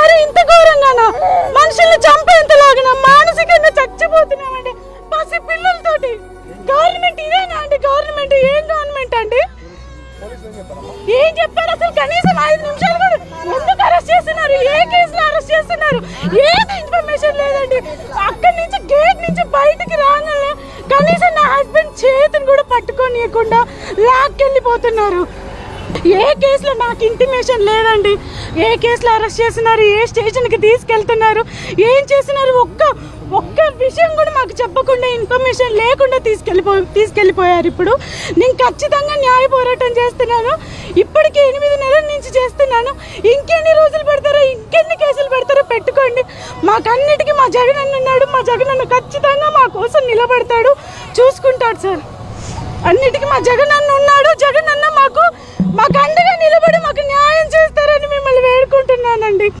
మరి ఇంత ఘోరంగానా? మనుషుల్ని చంపేంతలాగిన? మానసికంగా చచ్చిపోతున్నామండి. పసి పిల్లలతోటి గవర్నమెంట్ ఇదేనా అండి? గవర్నమెంట్ ఏం గవర్నమెంట్ అండి? ఏం చెప్పారు అసలు? కనీసం ఐదు నిమిషాలు కూడా ఎందుకు అరెస్ట్ చేస్తున్నారు? ఏ కేసులో అరెస్ట్ చేస్తున్నారు? ఏది ఇన్ఫర్మేషన్ లేదండి. అక్కడి నుంచి గేట్ నుంచి బయటికి రాగానే కనీసం నా హస్బెండ్ చేతిని కూడా పట్టుకోనియకుండా లాక్కెళ్ళిపోతున్నారు. ఏ కేసులో నాకు ఇంటిమేషన్ లేదండి? ఏ కేసులో అరెస్ట్ చేస్తున్నారు? ఏ స్టేషన్కి తీసుకెళ్తున్నారు? ఏం చేస్తున్నారు? ఒక్క ఒక్క విషయం కూడా మాకు చెప్పకుండా ఇన్ఫర్మేషన్ లేకుండా తీసుకెళ్ళిపో తీసుకెళ్ళిపోయారు ఇప్పుడు. నేను ఖచ్చితంగా న్యాయ పోరాటం చేస్తున్నాను. ఇప్పటికే ఎనిమిది నెలల నుంచి చేస్తున్నాను. ఇంకెన్ని రోజులు పెడతారో ఇంకెన్ని కేసులు పెడతారో పెట్టుకోండి. మాకన్నిటికీ మా జగన్ ఉన్నాడు. మా జగన్ అన్న ఖచ్చితంగా మా కోసం నిలబడతాడు. చూసుకుంటాడు సార్. అన్నిటికీ మా జగన్ అన్న ఉన్నాడు. జగన్ అన్న మాకు Maka